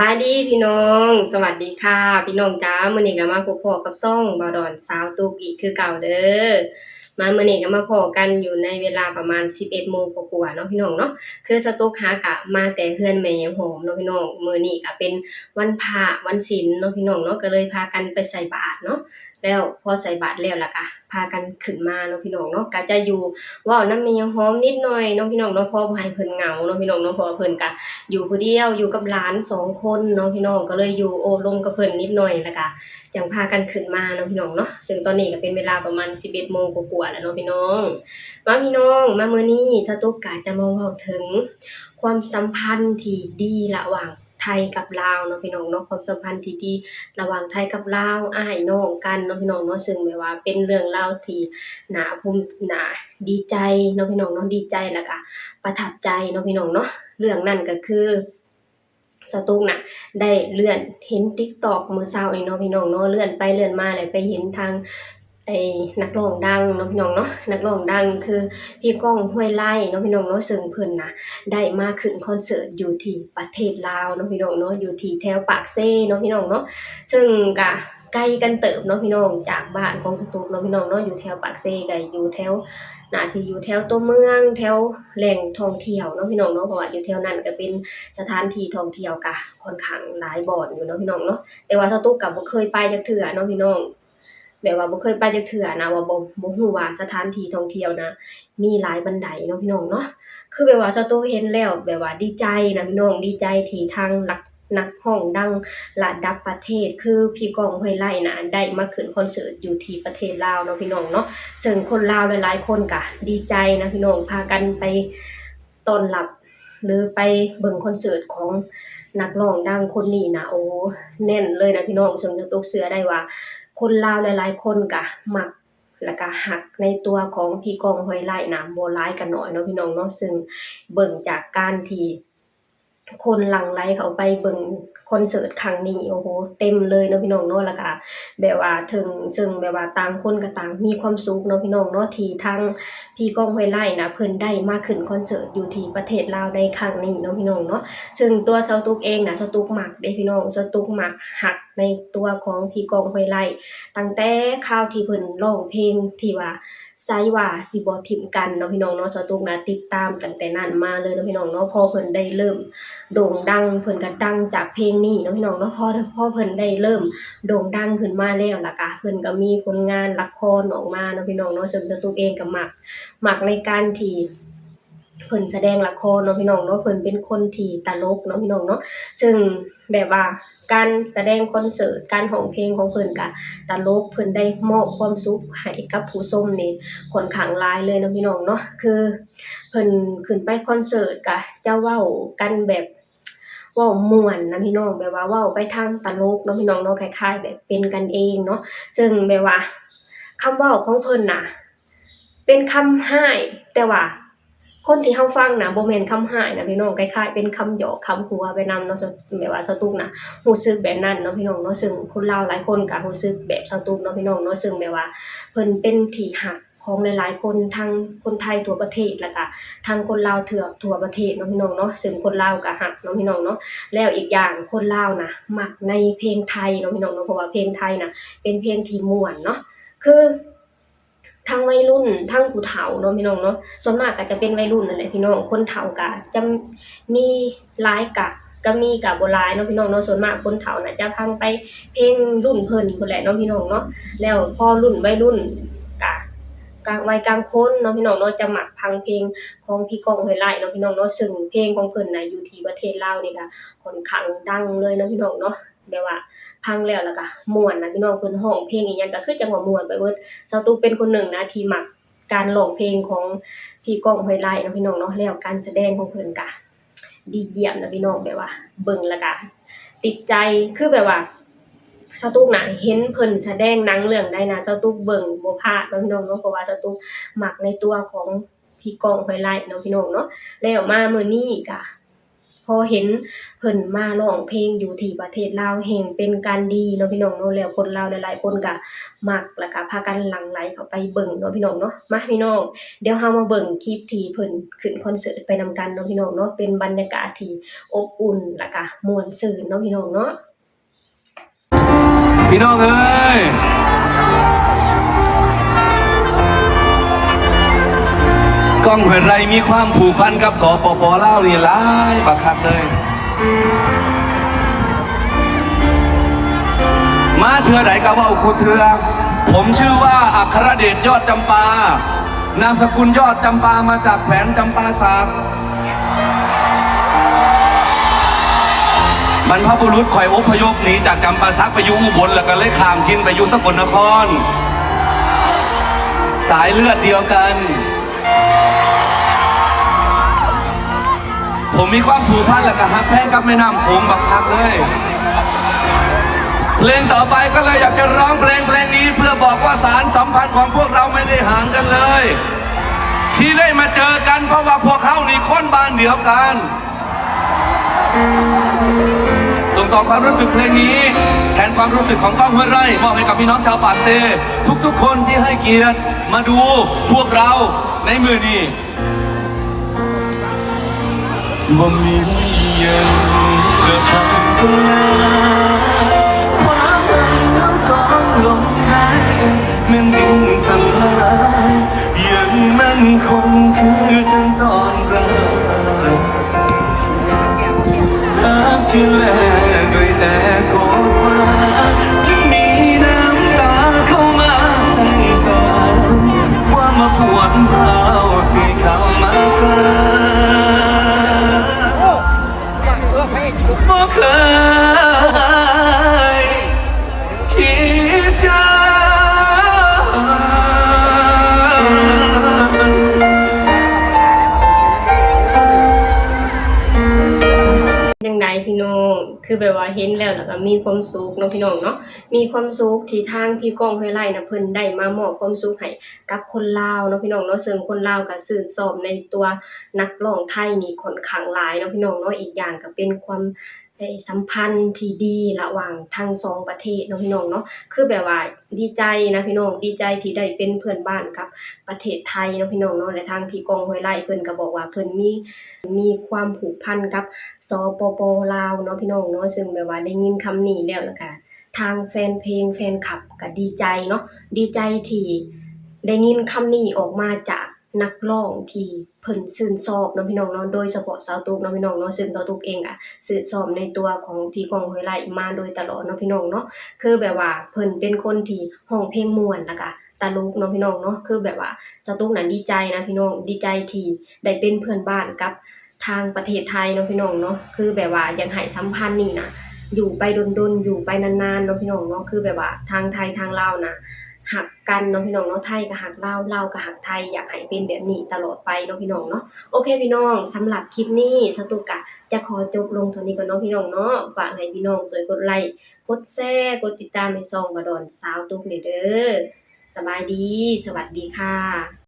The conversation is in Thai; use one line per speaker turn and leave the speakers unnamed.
บายดีพี่น้อง สวัสดีค่ะ พี่น้องจ้ามื้อนี้ก็มาพบพอกับซ่องบอดอนสาวตูกอีกคือเก่าเด้อมามื้อนี้ก็มาพอกันอยู่ในเวลาประมาณ 11โมงกว่าๆเนาะพี่น้องเนาะคือสตุกหากะมาแต่เพื่อนแม่ยังหอมเนาะพี่น้องมื่อนี้ก็เป็นวันพระวันศีลเนาะพี่น้องเนาะก็เลยพากันไปใส่บาตรเนาะ แล้วพอใส่บาตรแล้วล่ะก็พากันขึ้นมาเนาะพี่น้องเนาะก็จะอยู่ว้าน้ำม่ยังหอมนิดหน่อยเนาะพี่น้องเนาะพอบ่ให้เพิ่นเหงาเนาะพี่น้องเนาะพราะว่าเพิ่นก็อยู่ผู้เดียวอยู่กับหลานสองคนเนาะพี่น้องก็เลยอยู่โอบรมกับเพิ่นนิดหน่อยแล้วก็จังพากันขึ้นมาเนาะพี่น้องเนาะซึ่งตอนนี้ก็เป็นเวลาประมาณ11โมงกว่าๆแล้วเนาะพี่น้องมาพี่น้องมามื้อนี้สตุกกะจะมาเว้าถึง ความสัมพันธ์ที่ดีระหว่าง ไทยกับลาวเนาะพี่น้องเนาะความสัมพันธ์ที่ดีระหว่างไทยกับลาวอ้ายน้องกันเนาะพี่น้องเนาะซึ่งแบบว่าเป็นเรื่องราวที่หนาภูมิหนาดีใจเนาะพี่น้องเนาะดีใจแล้วก็ประทับใจเนาะพี่น้องเนาะเรื่องนั้นก็คือสตุกน่ะได้เลื่อนเห็น TikTok มื้อเช้านี้เนาะพี่น้องเนาะเลื่อนไปเลื่อนมาแล้วไปเห็นทาง ไอ้นักร้องดังเนาะพี่น้องเนาะนักร้องดังคือพี่ก้องห้วยไร่เนาะพี่น้องเนาะซึ่งเพิ่นนะได้มาขึ้นคอนเสิร์ตอยู่ที่ประเทศลาวเนาะพี่น้องเนาะอยู่ที่แถวปากเซ่เนาะพี่น้องเนาะซึ่งก็ใกล้กันเติบเนาะพี่น้องจากบ้านของสตุกเนาะพี่น้องเนาะอยู่แถวปากเซ่ก็อยู่แถวน่าสิอยู่แถวตัวเมือง แถวแหล่งท่องเที่ยวเนาะพี่น้องเนาะเพราะว่าอยู่แถวนั้นก็เป็นสถานที่ท่องเที่ยวก็ค่อนข้างหลายบ่อนอยู่เนาะพี่น้องเนาะแต่ว่าสตุกก็บ่เคยไปจักเทื่อเนาะพี่น้อง แบบว่าบ่เคยไปจักเทื่อนะ ว่าบ่บ่ฮู้ว่าสถานที่ท่องเที่ยวนะมีหลายบันไดเนาะพี่น้องเนาะ คือแบบว่าสตุกเห็นแล้วแบบว่าดีใจนะพี่น้อง ดีใจที่ทางนักนักร้องดังระดับประเทศ คือพี่กองห้วยไร่นะได้มาขึ้นคอนเสิร์ตอยู่ที่ประเทศลาวเนาะพี่น้องเนาะซึ่งคนลาวหลายๆคนก็ดีใจนะพี่น้องพากันไปต้อนรับ หรือไปเบิ่งคอนเสิร์ตของนักร้องดังคนนี้นะโอ้แน่นเลยนะพี่น้องซึ่งจะตกเสือได้ว่า คนลาวหลายๆคนกะมักแล้วก็หักในตัวของพี่กองห้อยไร่นะบ่หลายก็น้อยเนาะพี่น้องเนาะซึ่งเบิ่งจากการที่ คนหลั่งไหลเขาไปเบิ่งคอนเสิร์ตครั้งนี้โอ้โหเต็มเลยเนาะพี่น้องเนาะแล้วก็แบบว่าถึงซึ่งแบบว่าต่างคนก็ต่างมีความสุขเนาะพี่น้องเนาะที่ทางพี่ก้องห้วยไร่นะเพิ่นได้มาขึ้นคอนเสิร์ตอยู่ที่ประเทศลาวในครั้งนี้เนาะพี่น้องเนาะซึ่งตัวเจ้าตุกเองนะเจ้าตุกมักเด้พี่น้องเจ้าตุกมักฮักในตัวของพี่ก้องห้วยไร่ตั้งแต่คราวที่เพิ่นร้องเพลงที่ว่า ไซว่าสิบ่ทิ่มกันเนาะพี่น้องเนาะเจ้าตุกนะติดตามตั้งแต่นั้นมาเลยเนาะพี่น้องเนาะพอเพิ่นได้เริ่มโด่งดังเพิ่นก็ดังจากเพลงนี้เนาะพี่น้องเนาะพอพอเพิ่นได้เริ่มโด่งดังขึ้นมาแล้วล่ะก็เพิ่นก็มีผลงานละครออกมาเนาะพี่น้องเนาะซึ่งตัวตุ๊กเองก็มักมักในการที่ พิ่นแสดงละครเนาะพี่น้องเนาะเพิ่นเป็นคนที่ตลกเนาะพี่น้องเนาะซึ่งแบบว่าการแสดงคอนเสิร์ตการร้องเพลงของเพิ่นก็ตลกเพิ่นได้มอบความสุขให้กับผู้ชมนี่ค่อนข้างหลายเลยเนาะพี่น้องเนาะคือเพิ่นขึ้นไปคอนเสิร์ตก็จะเว้ากันแบบว้าม่วนนะพี่น้องแบบว่าว้าไปทางตลกเนาะพี่น้องเนาะคล้ายๆ แบบเป็นกันเองเนาะซึ่งแบบว่าคำว้าของเพิ่นน่ะ เป็นคำฮ้แต่ว่า คนที่เฮาฟังนะบ่แม่นคำฮ้ายนะพี่น้องคล้ายๆเป็นคำหยอกคำหัวไปนำเนาะแบบว่าสตุกนะรู้สึกแบบนั้นเนาะพี่น้องเนาะซึ่งคนลาวหลายคนก็รู้สึกแบบสตุกเนาะพี่น้องเนาะซึ่งแบบว่าเพิ่นเป็นที่ฮักของหลายๆคนทั้งคนไทยทั่วประเทศแล้วก็ทั้งคนลาวเถื่อทั่วประเทศเนาะพี่น้องเนาะซึ่งคนลาวก็ฮักเนาะพี่น้องเนาะแล้วอีกอย่างคนลาวนะมักในเพลงไทยเนาะพี่น้องเนาะเพราะว่าเพลงไทยน่ะเป็นเพลงที่ม่วนเนาะคือ ทั้งวัยรุ่นทั้งผู้เฒ่าเนาะพี่น้องเนาะส่วนมากก็จะเป็นวัยรุ่นนั่นแหละพี่น้องคนเฒ่าก็จะมีหลายกะก็มีกะบ่หลายเนาะพี่น้องเนาะส่วนมากคนเฒ่าน่ะจะฟังไปเพลงรุ่นเพิ่นพุ่นแหละเนาะพี่น้องเนาะแล้วพอรุ่นวัยรุ่นกะกลางวัยกลางคนเนาะพี่น้องเนาะจะมักฟังเพลงของพี่กองห้วยไร่เนาะพี่น้องเนาะซึ่งเพลงของเพิ่นน่ะอยู่ที่ประเทศลาวนี่ก็ค่อนข้างดังเลยเนาะพี่น้องเนาะ แบบว่าฟังแล้วแล้วก็ม่วนนะพี่น้องเพิ่นร้องเพลงอีหยังก็คือจังว่าม่วนไปเบิดสาตุเป็นคนหนึ่งนะที่มักการร้องเพลงของพี่ก้องห้วยไร่เนาะพี่น้องเนาะแล้วการแสดงของเพิ่นก็ดีเยี่ยมนะพี่น้องแบบว่า เบิ่งแล้วก็ติดใจคือแบบว่าสาตุกนะเห็นเพิ่นแสดงหนังเรื่องใดนะสาตุกเบิ่งบ่พลาดนะพี่น้องเนาะเพราะว่าสาตุกมักในตัวของพี่ก้องห้วยไร่เนาะพี่น้องเนาะแล้วมามื้อนี้ก็ พอเห็นเพิ่นมาร้องเพลงอยู่ที่ประเทศลาวแห่งเป็นการดีเนาะพี่น้องเนาะแล้วคนลาวหลายๆคนก็มักแล้วก็พากันหลั่งไหลเข้าไปเบิ่งเนาะพี่น้องเนาะมาพี่น้องเดี๋ยวเฮามาเบิ่งคลิปที่เพิ่นขึ้นคอนเสิร์ตไปนำกันเนาะพี่น้องเนาะเป็นบรรยากาศที่อบอุ่นแล้วก็ม่วนซื่นเนาะพี่น้องเนาะ
พี่น้องเอ้ย องเหินไรมีความผูกพันกับสปปลาวนี่หลายบักคักเลย มาเถื่อใดก็เว่าคูเถื่อผมชื่อว่าอัครเดชยอดจำปา นามสกุลยอดจำปามาจากแขวนจำปาสักบรรพบุรุษคอยอพยพหนีจากจำปาสักไปยู่อุบลแล้วก็เลยขามชินไปยู่สกลนคร สายเลือดเดียวกัน ผมมีความผูกพันและก็ฮักแพงกับแม่น้ำโขงบักคักเลย เพลงต่อไปก็เลยอยากจะร้องเพลงเพลงนี้เพื่อบอกว่าสารสัมพันธ์ของพวกเราไม่ได้ห่างกันเลย ที่ได้มาเจอกันเพราะว่าพวกเขานี่คนบ้านเดียวกัน ส่งต่อความรู้สึกเพลงนี้แทนความรู้สึกของก้องห้วยไร่มอบให้กับพี่น้องชาวปากเซ ทุกๆคนที่ให้เกียรติมาดูพวกเราในมือนี้ บ่มีเย็นเกิดทำ คือแบ
บว่าเห็นแล้วแล้วก็มีความสุขเนาะพี่น้องเนาะมีความสุขที่ทางพี่ก้องห้วยไร่นะเพิ่นได้มามอบความสุขให้กับคนลาวเนาะพี่น้องเนาะเสริมคนลาวก็สื่นสอบในตัวนักร้องไทยนี่ค่อนข้างหลายเนาะพี่น้องเนาะอีกอย่างก็เป็นความ สัมพันธ์ที่ดีระหว่างทั้งสองประเทศเนาะพี่น้องเนาะคือแบบว่าดีใจนะพี่น้องดีใจที่ได้เป็นเพื่อนบ้านกับประเทศไทยเนาะพี่น้องเนาะและทางพี่กองห้วยไร่เพิ่นก็บอกว่าเพิ่นมีมีความผูกพันกับสปปลาวเนาะพี่น้องเนาะซึ่งแบบว่าได้ยินคำนี้แล้วแล้วก็ทางแฟนเพลงแฟนคลับก็ดีใจเนาะดีใจที่ได้ยินคำนี้ออกมาจาก นักร้องที่เพิ่นชื่นชอบเนาะพี่น้องเนาะโดยเฉพาะสาวตุกเนาะพี่น้องเนาะซึ่งสาวตุกเองอะชื่นชอบในตัวของพี่กองห้วยไร่มาโดยตลอดเนาะพี่น้องเนาะคือแบบว่าเพิ่นเป็นคนที่ร้องเพลงม่วนแล้วก็ตลกเนาะพี่น้องเนาะคือแบบว่าสาวตุกนั้นดีใจนะพี่น้องดีใจที่ได้เป็นเพื่อนบ้านกับทางประเทศไทยเนาะพี่น้องเนาะคือแบบว่ายากให้สัมพันธ์นี่นะอยู่ไปดนๆอยู่ไปนานๆเนาะพี่น้องเนาะคือแบบว่าทางไทยทางลาวนะ หักกันเนาะพี่น้องเนาะไทยก็หักลาวลาวก็หักไทยอยากให้เป็นแบบนี้ตลอดไปเนาะพี่น้องเนาะโอเคพี่น้องสำหรับคลิปนี้สตุกกะจะขอจบลงเท่านี้ก่อนเนาะพี่น้องเนาะฝากให้พี่น้องช่วยกดไลค์กดแชร์กดติดตามให้ซองบาดอนสาวตุกเลยเด้อสบายดี สวัสดีค่ะ